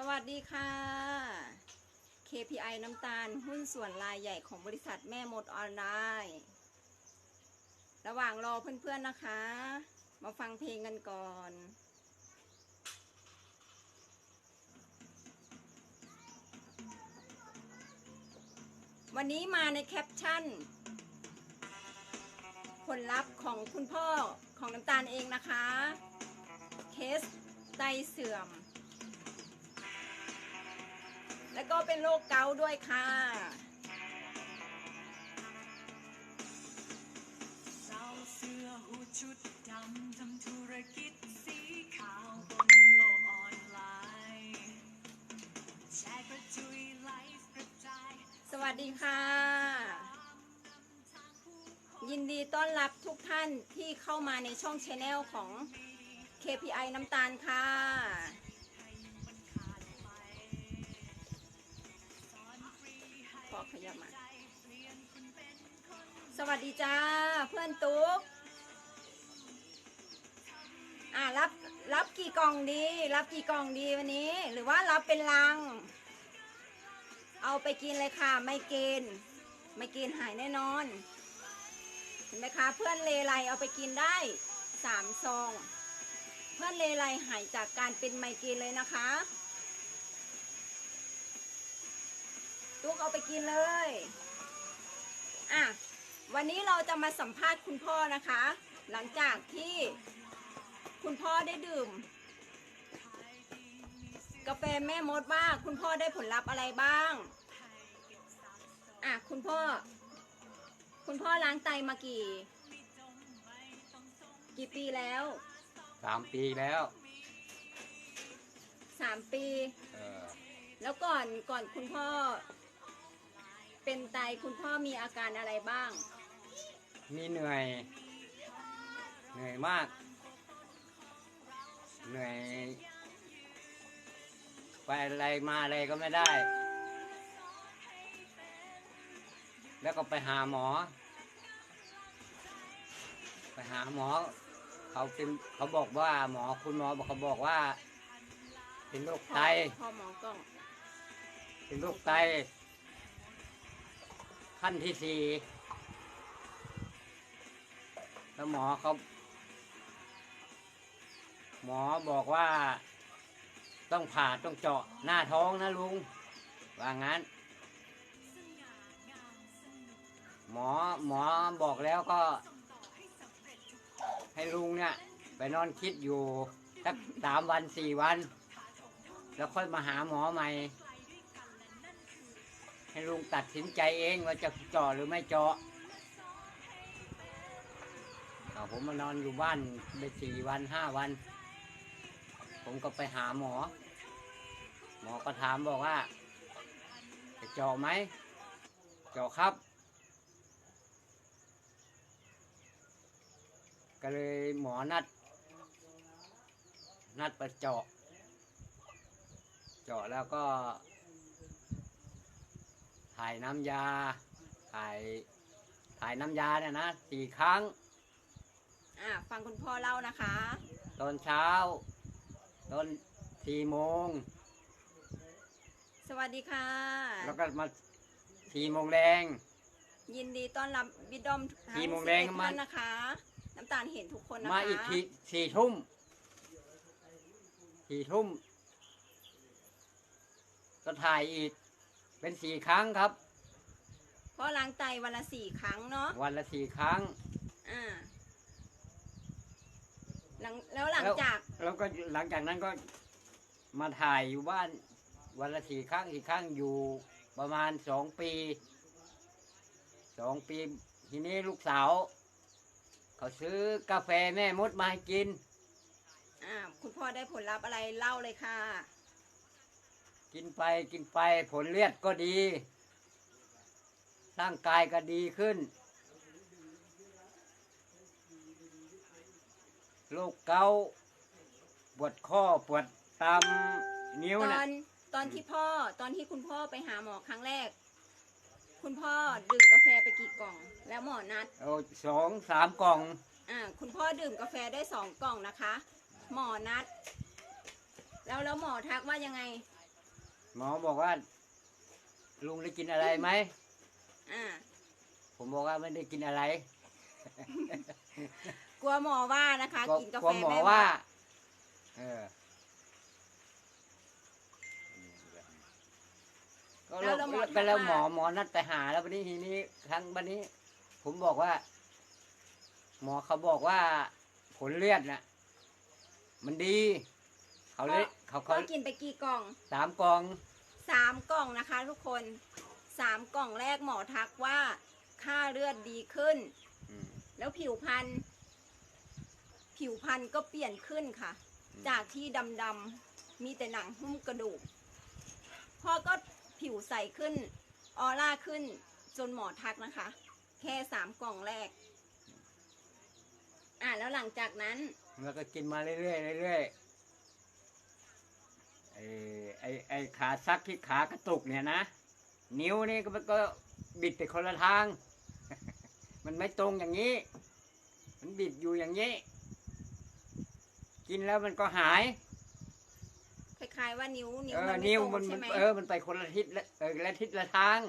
สวัสดีค่ะ KPI น้ำตาลหุ้นส่วนรายใหญ่ของบริษัทแม่มดออนไลน์ ระหว่างรอเพื่อนๆนะคะ มาฟังเพลงกันก่อนวันนี้มาในแคปชั่น ผลลัพธ์ของคุณพ่อของน้ำตาลเองนะคะ เคสไตเสื่อม แล้วก็เป็นโรคเกาต์ด้วยค่ะสาวเสื้อหูชุดดำทำธุรกิจสีขาวบนโลกออนไลน์แชร์กระจุยไลฟ์กระจายสวัสดีค่ะ ยินดีต้อนรับทุกท่านที่เข้ามาในช่องชแนลของ KPI น้ำตาลค่ะ จ้า เพื่อนตุ๊ก อ่ารับรับกี่กล่องดี รับกี่กล่องดีวันนี้ หรือว่ารับเป็นลัง เอาไปกินเลยค่ะ ไม่เกณฑ์ไม่เกณฑ์หายแน่นอน เห็นไหมคะ เพื่อนเลไลเอาไปกินได้สามซอง เพื่อนเลไลหายจากการเป็นไมเกรนเลยนะคะตุ๊กเอาไปกินเลย อะ วันนี้เราจะมาสัมภาษณ์คุณพ่อนะคะ หลังจากที่คุณพ่อได้ดื่ม กาแฟแม่มดว่าคุณพ่อได้ผลลัพธ์อะไรบ้างอะคุณพ่อ คุณพ่อล้างไตมากี่ กี่ปีแล้วสามปีแล้วสามปี เออแล้วก่อนก่อนคุณพ่อ เป็นไตคุณพ่อมีอาการอะไรบ้าง มีเหนื่อย เหนื่อยมาก เหนื่อย ไปอะไรมาอะไรก็ไม่ได้ แล้วก็ไปหาหมอ ไปหาหมอ เขาเป็นเขาบอกว่าหมอคุณหมอบอกเขาบอกว่า เป็นโรคไตพ่อหมอกล้องเป็นโรคไตขั้นที่สี่ แล้วหมอเขาหมอบอกว่า ต้องผ่าต้องเจาะหน้าท้องนะลุง ว่างั้น หมอหมอบอกแล้วก็ ให้ลุงเนี่ย ไปนอนคิดอยู่สักสามวันสี่วัน แล้วค่อยมาหาหมอใหม่ ให้ลุงตัดสินใจเองว่าจะเจาะหรือไม่เจาะ เอาผมมานอนอยู่บ้านได้สี่วันห้าวัน ผมก็ไปหาหมอ หมอก็ถามบอกว่าจะเจาะไหมเจาะครับ ก็เลยหมอนัด นัดไปเจาะ เจาะแล้วก็ ถ่ายน้ำยา ถ่ายถ่ายน้ำยาเนี่ยนะสี่ครั้ง อะฟังคุณพ่อเล่านะคะ ตอนเช้า ตอนสี่โมง สวัสดีค่ะ แล้วก็มาสี่โมงแรง ยินดีต้อนรับบิดดอมทั้สี่งโมงสิบแรงเอ็ดมา ท่านนะคะ น้ำตาลเห็นทุกคนนะคะมาอีกทีสี่ทุ่มสี่ทุ่มก็ถ่ายอีก เป็นสี่ครั้งครับ พ่อล้างไตวันละสี่ครั้งเนาะวันละสี่ครั้ง อ่า หลังแล้วหลังแล้วจากแล้วก็หลังจากนั้นก็มาถ่ายอยู่บ้านวันละสี่ครั้งสี่ครั้งอยู่ประมาณสองปีสองปี ทีนี้ลูกสาว เขาซื้อกาแฟแม่มดมาให้กิน อ่าคุณพ่อได้ผลลัพธ์อะไรเล่าเลยค่ะ กินไปกินไปผลเลือดก็ดี ร่างกายก็ดีขึ้น โรคเกาต์ปวดข้อปวดตามนิ้วตอน่ะนตอนที่พ่อตอนที่คุณพ่อไปหาหมอครั้งแรก คุณพ่อดื่มกาแฟไปกี่กล่อง แล้วหมอนัด เอาสองสามกล่องอ่าคุณพ่อดื่มกาแฟได้สองกล่องนะคะ หมอนัด แล้วแล้วหมอทักว่ายังไง หมอบอกว่า ลุงได้กินอะไรไหม อ่า ผมบอกว่าไม่ได้กินอะไรก ลัวหมอว่านะคะกลัวกินกากลัแฟวหมอไม่ว่าว่า เออก็แล้แล้ววแล้วหมอก็แล้วทักหมอว่าหมอนัดไปหาแล้ววันนี้ทีนี้ครั้งวันนี้ ผมบอกว่า หมอเขาบอกว่า ผลเลือดน่ะ มันดี เขาเลยเขาพ่อเขากินไปกี่กล่องสามกล่องสามกล่องนะคะ ทุกคนสามกล่องแรกหมอทักว่าค่าเลือดดีขึ้นอืมแล้วผิวพรรณ ผิวพรรณก็เปลี่ยนขึ้นค่ะอืมจากที่ดำๆมีแต่หนังหุ้มกระดูกพ่อก็ผิวใสขึ้นออร่าขึ้นจนหมอทักนะคะ แค่สามกล่องแรก อะแล้วหลังจากนั้น แล้วก็กินมาเรื่อยๆเรื่อยๆไอ้ไอ้ไอ้ขาซักที่ขากระตุกเนี่ยนะ นิ้วนี่ก็มันก็บิดไปคนละทาง มันไม่ตรงอย่างนี้ มันบิดอยู่อย่างนี้ กินแล้วมันก็หายคล้ายๆว่านิ้วนิ้วเออมันไม่นิ้วตรงมันใช่ไหมเออมันไปคนละทิศละเออละทิศละทาง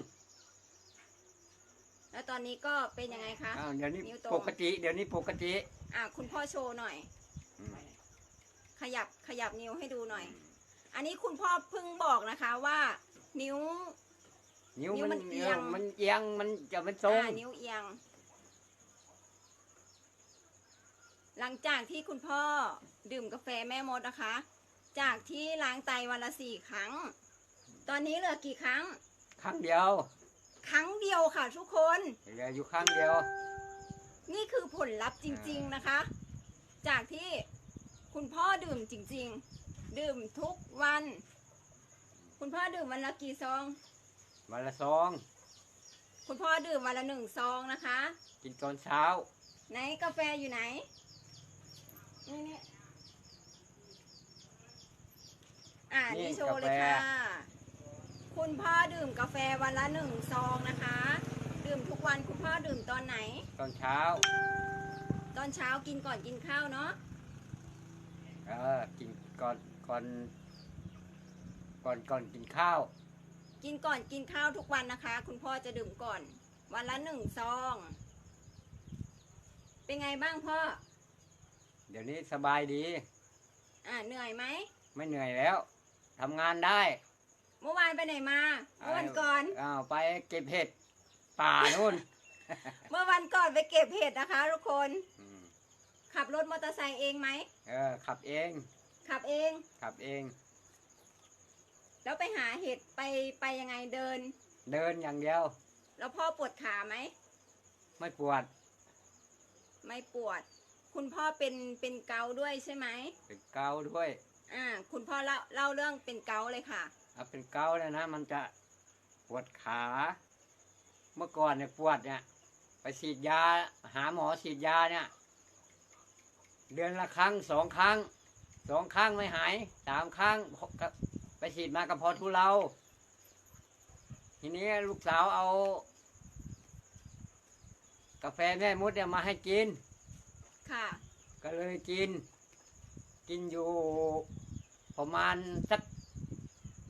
แล้วตอนนี้ก็เป็นยังไงคะ อ้าวเดี๋ยวนี้นิ้วตรง ปกติ เดี๋ยวนี้ปกติอะคุณพ่อโชว์หน่อย อืมขยับขยับนิ้วให้ดูหน่อย อันนี้คุณพ่อเพิ่งบอกนะคะว่า นิ้ว นิ้วนิ้วมัมันนเอียงมันเอียงมันจะไม่ตรง อ่านิ้วเอียง หลังจากที่คุณพ่อดื่มกาแฟแม่มดนะคะ จากที่ล้างไตวันละสี่ครั้ง ตอนนี้เหลือกี่ครั้ง ครั้งเดียวครั้งเดียวค่ะทุกคน เหลืออยู่ครั้งเดียว นี่คือผลลัพธ์จริง ๆนะคะ จากที่คุณพ่อดื่มจริง ๆ ดื่มทุกวัน คุณพ่อดื่มวันละกี่ซอง วันละซองคุณพ่อดื่มวันละหนึ่งซองนะคะ กินตอนเช้า ไหนกาแฟอยู่ไหน นี่นี่อ่านี่นี่โชว์เลยกาแฟค่ะ คุณพ่อดื่มกาแฟวันละหนึ่งซองนะคะ ดื่มทุกวันคุณพ่อดื่มตอนไหน ตอนเช้า ตอนเช้ากินก่อนกินข้าวเนาะเออกินก่อนก่อน ก่อนก่อนกินข้าว กินก่อนกินข้าวทุกวันนะคะ คุณพ่อจะดื่มก่อน วันละหนึ่งซอง เป็นไงบ้างพ่อ เดี๋ยวนี้สบายดี อ่าเหนื่อยไหมไม่เหนื่อยแล้วทำงานได้เมื่อวานไปไหนมาเมื่อวันก่อนอ้าวไปเก็บเห็ดป่านู่น เมื่อวันก่อนไปเก็บเห็ดนะคะทุกคนอืมขับรถมอเตอร์ไซค์เองไหมเออ ขับเอง ขับเอง ขับเอง แล้วไปหาเห็ดไปไปยังไงเดิน เดินอย่างเดียว แล้วพ่อปวดขาไหม ไม่ปวด ไม่ปวด คุณพ่อเป็นเป็นเกาต์ด้วยใช่ไหมเป็นเกาด้วยอ่าคุณพ่อเล่าเล่าเรื่องเป็นเกาต์เลยค่ะเอาเป็นเกาเนี่ยนะ มันจะปวดขา เมื่อก่อนเนี่ยปวดเนี่ย ไปฉีดยา หาหมอฉีดยาเนี่ย เดือนละครั้งสองครั้งสองครั้งไม่หายสามครั้งก็ไปฉีดมากับพอทุเลาทีนี้ลูกสาวเอา กาแฟแม่มดเนี่ยมาให้กิน ค่ะ ก็เลยกิน กินอยู่ประมาณสัก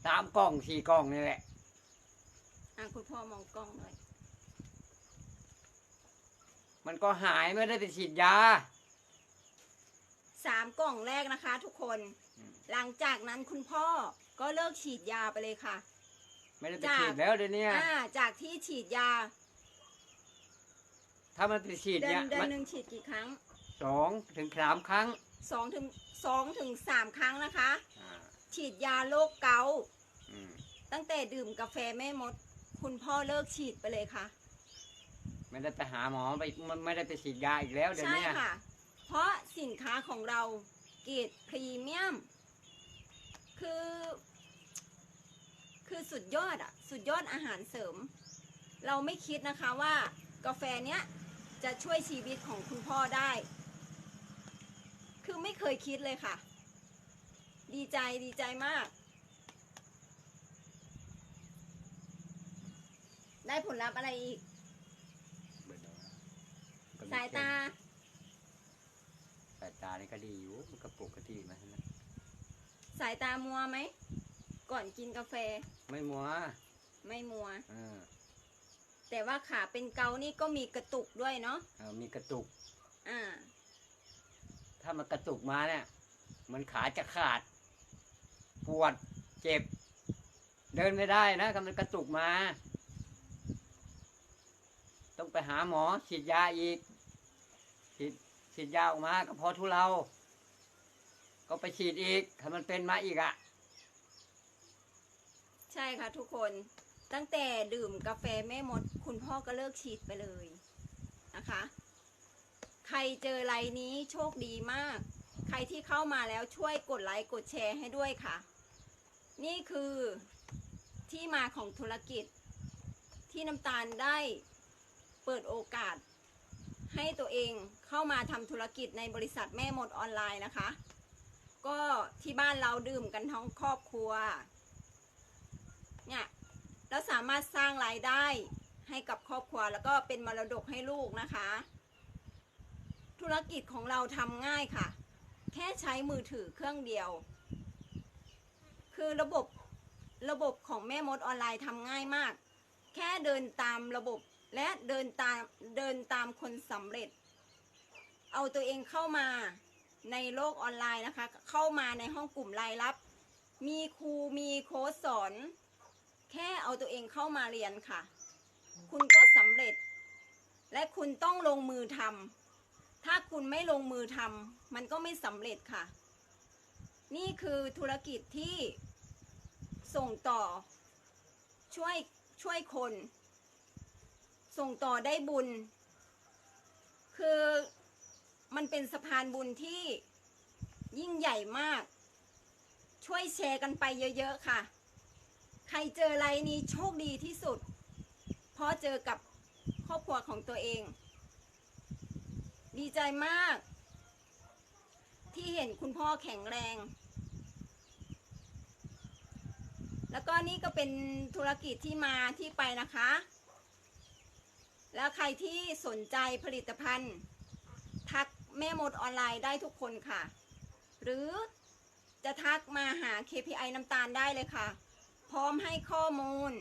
สามกล่องสี่กล่องนี่แหละ อ่าคุณพ่อมองกล้องหน่อย มันก็หายไม่ได้ไปฉีดยา สามกล่องแรกนะคะ ทุกคน อืม หลังจากนั้นคุณพ่อก็เลิกฉีดยาไปเลยค่ะ ไม่ได้ไปจ้ะ ฉีดแล้วเดี๋ยวนี้อ่า จากที่ฉีดยาถ้ามันไปฉีดเดือนเนี่ยเดือมันนหนึ่งฉีดกี่ครั้ง สองถึงสามครั้งสองถึงสองถึงสามครั้งนะคะ อ่าฉีดยาโรคเกาต์อืมตั้งแต่ดื่มกาแฟแม่มด คุณพ่อเลิกฉีดไปเลยค่ะ ไม่ได้ไปหาหมอไปมันไม่ได้ไปฉีดยาอีกแล้วเดี๋ยวใช่นี้ค่ะ เพราะสินค้าของเราเกรดพรีเมียม คือ คือสุดยอดอะสุดยอดอาหารเสริม เราไม่คิดนะคะว่ากาแฟเนี้ยจะช่วยชีวิตของคุณพ่อได้ คือไม่เคยคิดเลยค่ะ ดีใจดีใจมาก ได้ผลลัพธ์อะไรอีก สายตา สายตานี่ก็ดีอยู่มันก็ปกติมานะสายตามัวไหม ก่อนกินกาแฟ ไม่มัว ไม่มัว เออแต่ว่าขาเป็นเกานี่ก็มีกระตุกด้วยเนาะเออมีกระตุก อ่า ถ้ามันกระตุกมาเนี่ย มันขาจะขาด ปวดเจ็บ เดินไม่ได้นะถ้ามันกระตุกมา ต้องไปหาหมอฉีดยาอีกฉีดฉีดยาออกมาก็พอทุเราก็ไปฉีดอีก ถ้ามันเป็นมาอีกอะ่ะ ใช่ค่ะทุกคนตั้งแต่ดื่มกาแฟแม่มด คุณพ่อก็เลิกฉีดไปเลยนะคะ ใครเจอไรนี้โชคดีมาก ใครที่เข้ามาแล้วช่วยกดไลค์กดแชร์ให้ด้วยค่ะ นี่คือที่มาของธุรกิจ ที่น้ำตาลได้เปิดโอกาส ให้ตัวเองเข้ามาทำธุรกิจในบริษัทแม่หมดออนไลน์นะคะ ก็ที่บ้านเราดื่มกันทั้งครอบครัวเนี่ยแล้วสามารถสร้างรายได้ให้กับครอบครัวแล้วก็เป็นมรดกให้ลูกนะคะ ธุรกิจของเราทำง่ายค่ะ แค่ใช้มือถือเครื่องเดียว คือระบบระบบของแม่มดออนไลน์ทำง่ายมาก แค่เดินตามระบบและเดินตามเดินตามคนสำเร็จ เอาตัวเองเข้ามาในโลกออนไลน์นะคะ เข้ามาในห้องกลุ่มรายลับ มีครูมีโค้ชสอน แค่เอาตัวเองเข้ามาเรียนค่ะ คุณก็สำเร็จ และคุณต้องลงมือทำ ถ้าคุณไม่ลงมือทำมันก็ไม่สำเร็จค่ะ นี่คือธุรกิจที่ส่งต่อ ช่วยช่วยคน ส่งต่อได้บุญ คือมันเป็นสะพานบุญที่ยิ่งใหญ่มาก ช่วยแชร์กันไปเยอะๆค่ะ ใครเจออะไรนี้โชคดีที่สุด เพราะเจอกับครอบครัวของตัวเอง ดีใจมาก ที่เห็นคุณพ่อแข็งแรง แล้วก็นี่ก็เป็นธุรกิจที่มาที่ไปนะคะ แล้วใครที่สนใจผลิตภัณฑ์ ทักแม่มดออนไลน์ได้ทุกคนค่ะ หรือจะทักมาหา KPI น้ำตาลได้เลยค่ะ พร้อมให้ข้อมูล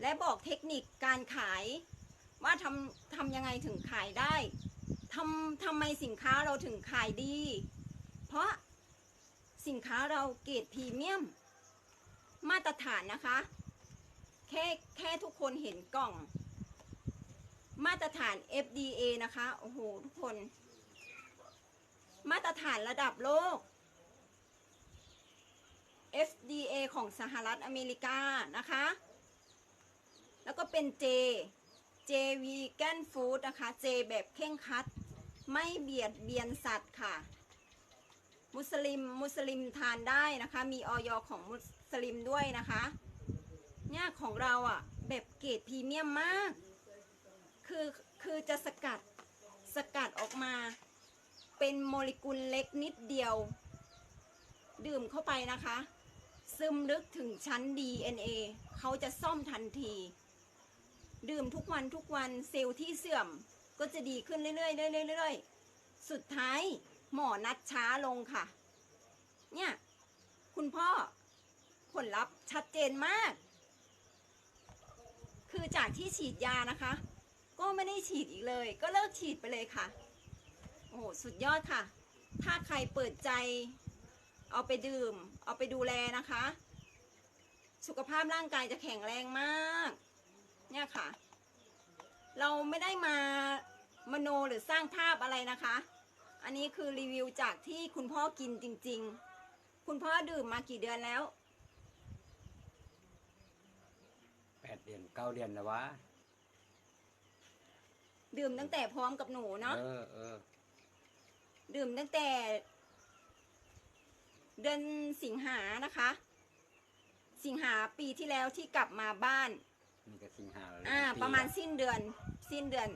และบอกเทคนิคการขาย ว่าทำทำยังไงถึงขายได้ทำทำไมสินค้าเราถึงขายดี เพราะสินค้าเราเกรดพรีเมียม มาตรฐานนะคะ แค่แค่ทุกคนเห็นกล่อง มาตรฐาน FDA นะคะ โอ้โห ทุกคน มาตรฐานระดับโลก FDA ของสหรัฐอเมริกานะคะ แล้วก็เป็น J J Vegan Food นะคะ J แบบเข่งคัด ไม่เบียดเบียนสัตว์ค่ะ มุสลิมมุสลิมทานได้นะคะ มีออยของมุสลิมด้วยนะคะ เนี่ยของเราอะ่ะแบบเกรดพรีเมียมมาก คือคือจะสกัดสกัดออกมา เป็นโมเลกุลเล็กนิดเดียว ดื่มเข้าไปนะคะ ซึมลึกถึงชั้น DNA เขาจะซ่อมทันที ดื่มทุกวันทุกวันเซลล์ที่เสื่อมก็จะดีขึ้นเรื่อยๆเรื่อยๆเรื่อยๆสุดท้ายหมอนัดช้าลงค่ะ เนี่ย คุณพ่อผลลัพธ์ชัดเจนมาก คือจากที่ฉีดยานะคะ ก็ไม่ได้ฉีดอีกเลย ก็เลิกฉีดไปเลยค่ะ โอ้โหสุดยอดค่ะ ถ้าใครเปิดใจ เอาไปดื่ม เอาไปดูแลนะคะ สุขภาพร่างกายจะแข็งแรงมาก เนี่ยค่ะ เราไม่ได้มามโนหรือสร้างภาพอะไรนะคะ อันนี้คือรีวิวจากที่คุณพ่อกินจริง ๆ คุณพ่อดื่มมากี่เดือนแล้วแปดเดือนเก้าเดือนแล้ววะดื่มตั้งแต่พร้อมกับหนูเนาะเออเออดื่มตั้งแต่ เดือนสิงหานะคะ สิงหาปีที่แล้วที่กลับมาบ้าน นี่ก็สิงหาแล้วอ่าปีประมาณละสิ้นเดือนสิ้นเดือน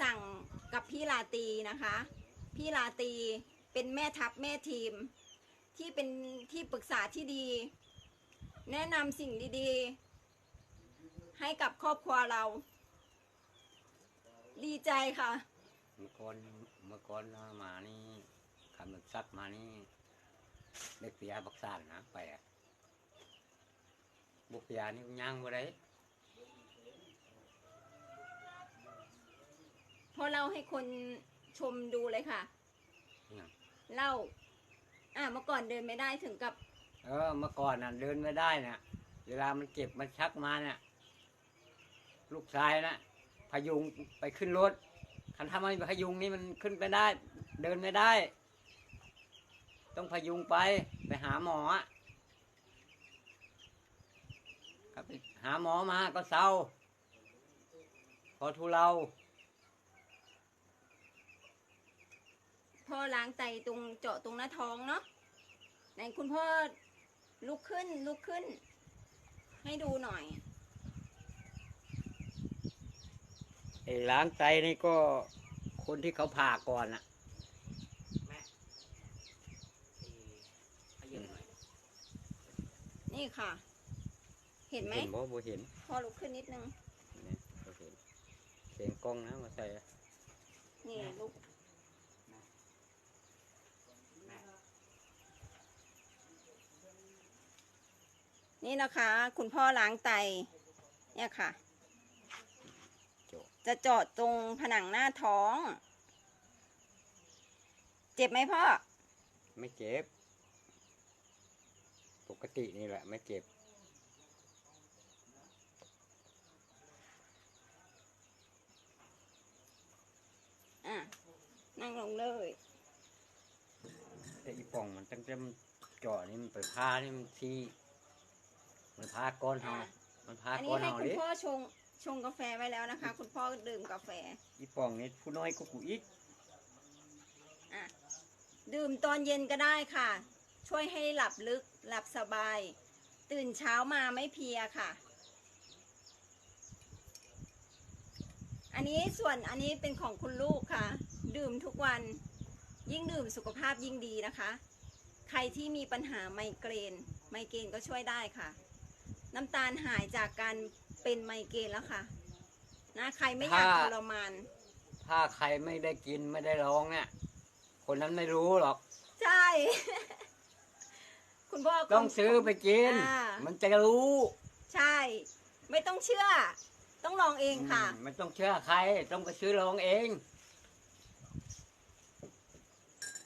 สั่งกับพี่ลาตรีนะคะ พี่ลาตรีเป็นแม่ทัพแม่ทีม ที่เป็นที่ปรึกษาที่ดี แนะนำสิ่งดีๆ ให้กับครอบครัวเรา ดีใจค่ะ เมื่อก่อนเมื่อก่อนเอามานี่คำมันซักมานี่เด็กเสียบักซ่านนะไปอะบุกยานี่ย่างบ่ได้ พอเราให้คนชมดูเลยค่ะน่ะเล่า อ่าเมื่อก่อนเดินไม่ได้ถึงกับ เออเมื่อก่อนน่ะเดินไม่ได้น่ะ เวลามันเจ็บมันชักมาเนี่ยลูกชายนะพยุงไปขึ้นรถคันทำไมพยุงนี่มันขึ้นไปได้ เดินไม่ได้ ต้องพยุงไปไปหาหมออะครับไปหาหมอมาก็เศร้า พอทุเลา พ่อล้างไตตรงเจาะตรงหน้าท้องเนาะไหนคุณพ่อลุกขึ้นลุกขึ้น ให้ดูหน่อยไอ้ล้างไตนี่ก็คนที่เขาผ่าก่อนอะนี่ค่ะ เห็นไหมเห็นบ่บ่เห็นพ่อลุกขึ้นนิดนึงนี่บ่เห็นเสียงกล้องนะมาใส่อะนี่ลุก นี่นะคะ คุณพ่อล้างไต เนี่ยค่ะโจจะเจาะตรงผนังหน้าท้อง เจ็บไหมพ่อ ไม่เจ็บ ปกตินี่แหละไม่เจ็บ อะ นั่งลงเลย แต่อีป่องมันตั้งแต่มันเจาะนี่มันไปพานี่มันที มันพาก้อนเฮาอะมันพาอันก้นี้อนให้เฮาคุณดิพ่อชงชงกาแฟไว้แล้วนะคะ คุณพ่อดื่มกาแฟ อีป่องนี่ผู้น้อยก็กูอีกอะดื่มตอนเย็นก็ได้ค่ะ ช่วยให้หลับลึกหลับสบาย ตื่นเช้ามาไม่เพลียค่ะ อันนี้ส่วนอันนี้เป็นของคุณลูกค่ะ ดื่มทุกวันยิ่งดื่มสุขภาพยิ่งดีนะคะ ใครที่มีปัญหาไมเกรน ไมเกรนก็ช่วยได้ค่ะ น้ำตาลหายจากการเป็นไมเกรนแล้วค่ะ นะใครไม่อยากทรมาน ถ้าใครไม่ได้กินไม่ได้ร้องเนี่ย คนนั้นไม่รู้หรอก ใช่ คุณพ่อก็ต้องซื้อไปกินอ่ามันจะรู้ ใช่ ไม่ต้องเชื่อ ต้องลองเองค่ะอืมไม่ต้องเชื่อใคร ต้องไปซื้อลองเอง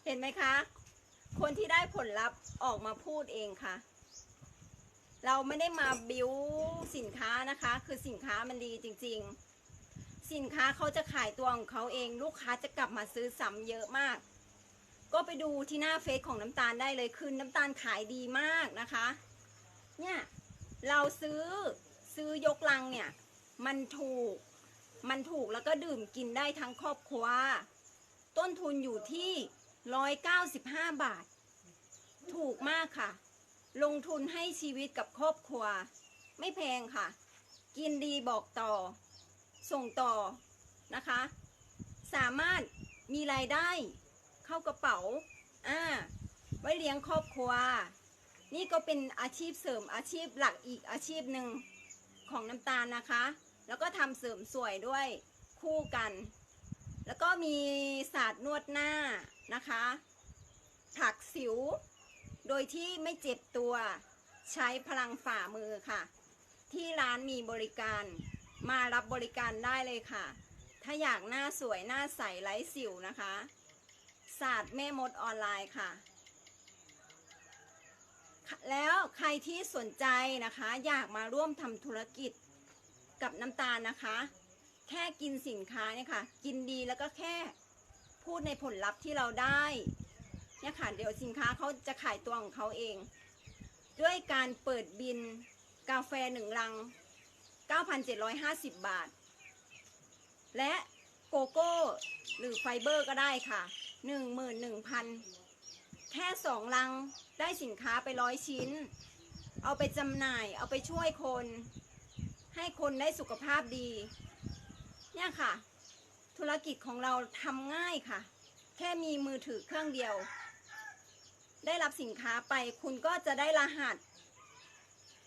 เห็นไหมคะ คนที่ได้ผลลัพธ์ออกมาพูดเองค่ะ เราไม่ได้มาบิ้วสินค้านะคะ คือสินค้ามันดีจริง ๆ สินค้าเขาจะขายตัวของเขาเอง ลูกค้าจะกลับมาซื้อซ้ำเยอะมาก ก็ไปดูที่หน้าเฟซของน้ำตาลได้เลยคือน้ำตาลขายดีมากนะคะ เนี่ยเราซื้อซื้อยกลังเนี่ย มันถูก มันถูกแล้วก็ดื่มกินได้ทั้งครอบครัว ต้นทุนอยู่ที่ 195 บาท ถูกมากค่ะ ลงทุนให้ชีวิตกับครอบครัว ไม่แพงค่ะ กินดีบอกต่อ ส่งต่อนะคะ สามารถมีรายได้เข้ากระเป๋าอ่าไว้เลี้ยงครอบครัว นี่ก็เป็นอาชีพเสริมอาชีพหลักอีกอาชีพหนึ่งของน้ำตาลนะคะ แล้วก็ทำเสริมสวยด้วยคู่กัน แล้วก็มีศาสตร์นวดหน้านะคะ ถักสิว โดยที่ไม่เจ็บตัวใช้พลังฝ่ามือค่ะ ที่ร้านมีบริการมารับบริการได้เลยค่ะ ถ้าอยากหน้าสวยหน้าใสไร้สิวนะคะศาสตร์แม่มดออนไลน์ค่ะ แล้วใครที่สนใจนะคะ อยากมาร่วมทำธุรกิจกับน้ำตาลนะคะ แค่กินสินค้าเนี่ยค่ะ กินดีแล้วก็แค่พูดในผลลัพธ์ที่เราได้ เนี่ยค่ะเดี๋ยวสินค้าเขาจะขายตัวของเขาเอง ด้วยการเปิดบินกาแฟหนึ่งลัง 9,750 บาท และโกโก้หรือไฟเบอร์ก็ได้ค่ะ 11,000 แค่สองลังได้สินค้าไปร้อยชิ้น เอาไปจำหน่ายเอาไปช่วยคน ให้คนได้สุขภาพดี เนี่ยค่ะ ธุรกิจของเราทำง่ายค่ะ แค่มีมือถือเครื่องเดียว ได้รับสินค้าไป คุณก็จะได้รหัส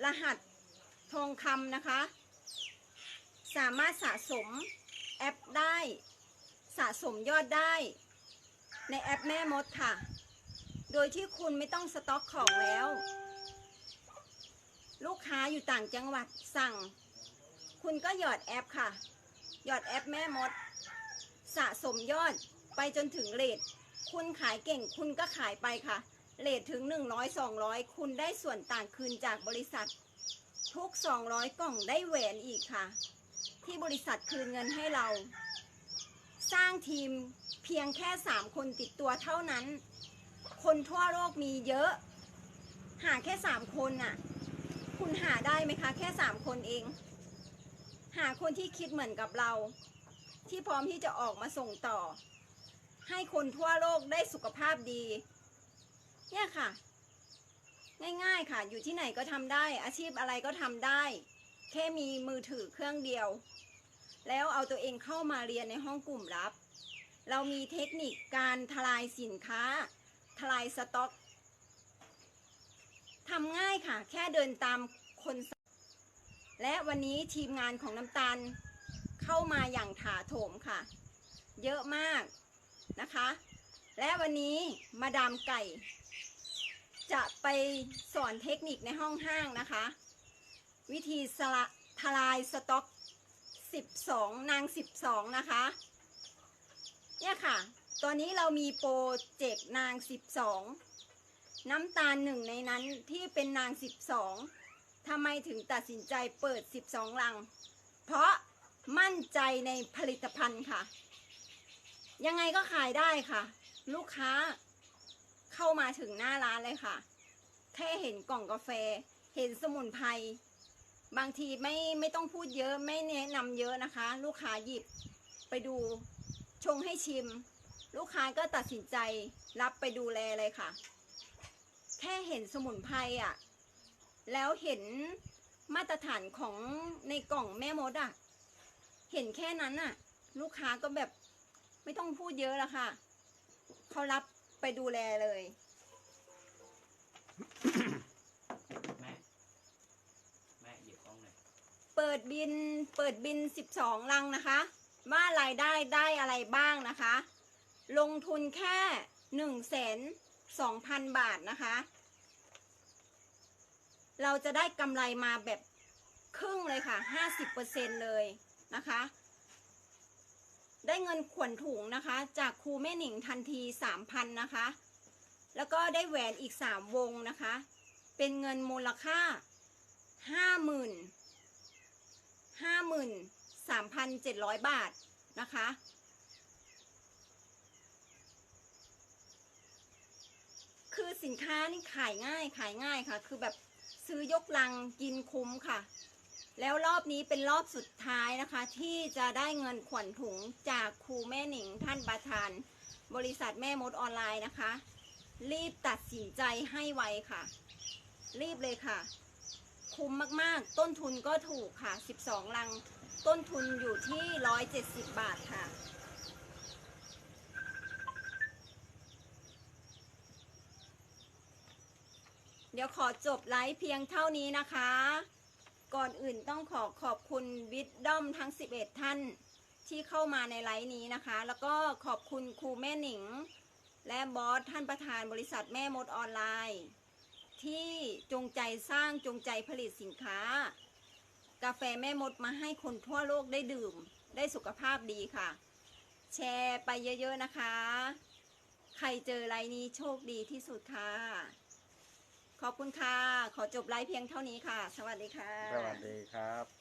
รหัสทองคำนะคะ สามารถสะสมแอปได้ สะสมยอดได้ ในแอปแม่มดค่ะ โดยที่คุณไม่ต้องสต็อกของแล้ว ลูกค้าอยู่ต่างจังหวัดสั่ง คุณก็หยอดแอปค่ะ หยอดแอปแม่มด สะสมยอดไปจนถึงเลทคุณขายเก่งคุณก็ขายไปค่ะ เลทถึง 100 200 คุณได้ส่วนต่างคืนจากบริษัท ทุก 200 กล่องได้แหวนอีกค่ะ ที่บริษัทคืนเงินให้เรา สร้างทีมเพียงแค่ 3 คนติดตัวเท่านั้น คนทั่วโลกมีเยอะ หาแค่ 3 คนน่ะ คุณหาได้ไหมคะ แค่ 3 คนเอง หาคนที่คิดเหมือนกับเรา ที่พร้อมที่จะออกมาส่งต่อ ให้คนทั่วโลกได้สุขภาพดี เนี่ยค่ะ ง่ายๆค่ะ อยู่ที่ไหนก็ทำได้ อาชีพอะไรก็ทำได้ แค่มีมือถือเครื่องเดียว แล้วเอาตัวเองเข้ามาเรียนในห้องกลุ่มลับ เรามีเทคนิคการทลายสินค้า ทลายสต็อกทำง่ายค่ะ แค่เดินตามคนและวันนี้ทีมงานของน้ำตาลเข้ามาอย่างถาโถมค่ะ เยอะมากนะคะ และวันนี้มาดามไก่ จะไปสอนเทคนิคในห้องห้างนะคะ วิธีสละทลายสต็อก 12 นาง 12 นะคะ เนี่ยค่ะ ตอนนี้เรามีโปรเจกต์นาง 12 น้ำตาลหนึ่งในนั้นที่เป็นนาง 12ทำไมถึงตัดสินใจเปิด 12 ลัง เพราะมั่นใจในผลิตภัณฑ์ค่ะ ยังไงก็ขายได้ค่ะ ลูกค้า เข้ามาถึงหน้าร้านเลยค่ะ แค่เห็นกล่องกาแฟ เห็นสมุนไพรบางทีไม่ไม่ต้องพูดเยอะไม่แนะนำเยอะนะคะ ลูกค้าหยิบไปดูชงให้ชิม ลูกค้าก็ตัดสินใจรับไปดูแลเลยค่ะ แค่เห็นสมุนไพรอะ แล้วเห็นมาตรฐานของในกล่องแม่มดอะ เห็นแค่นั้นอะ ลูกค้าก็แบบไม่ต้องพูดเยอะละค่ะ เขารับ ไปดูแลเลย แม่แม่หยิบกล้องหน่อยเปิดบินเปิดบิน 12 ลังนะคะ ว่ารายได้ได้อะไรบ้างนะคะ ลงทุนแค่1นึ่งแสนสองพันบาทนะคะ เราจะได้กำไรมาแบบครึ่งเลยค่ะ 50%เลยนะคะ ได้เงินขวนถุงนะคะ จากครูแม่หนิงทันที3,000นนะคะ แล้วก็ได้แหวนอีก3วงนะคะ เป็นเงินมูลค่า50,000ห้าหมื่นสามพันเจ็ดร้อยบาทนะคะคือสินค้านี่ขายง่ายขายง่ายค่ะ คือแบบซื้อยกลังกินคุ้มค่ะ แล้วรอบนี้เป็นรอบสุดท้ายนะคะ ที่จะได้เงินขวัญถุงจากครูแม่หนิงท่านประธาน บริษัทแม่มดออนไลน์นะคะ รีบตัดสินใจให้ไวค่ะ รีบเลยค่ะ คุ้มมากๆ ต้นทุนก็ถูกค่ะ 12 ลัง ต้นทุนอยู่ที่ 170 บาทค่ะเดี๋ยวขอจบไลฟ์เพียงเท่านี้นะคะ ก่อนอื่นต้องขอขอบคุณวิดด้อมทั้ง 11 ท่านที่เข้ามาในไลฟ์นี้นะคะ แล้วก็ขอบคุณครูแม่หนิง และบอสท่านประธานบริษัทแม่มดออนไลน์ ที่จงใจสร้างจงใจผลิตสินค้า กาแฟแม่มดมาให้คนทั่วโลกได้ดื่ม ได้สุขภาพดีค่ะ แชร์ไปเยอะๆนะคะ ใครเจอไลน์นี้โชคดีที่สุดค่ะ ขอบคุณค่ะ ขอจบไลฟ์เพียงเท่านี้ค่ะ สวัสดีค่ะ สวัสดีครับ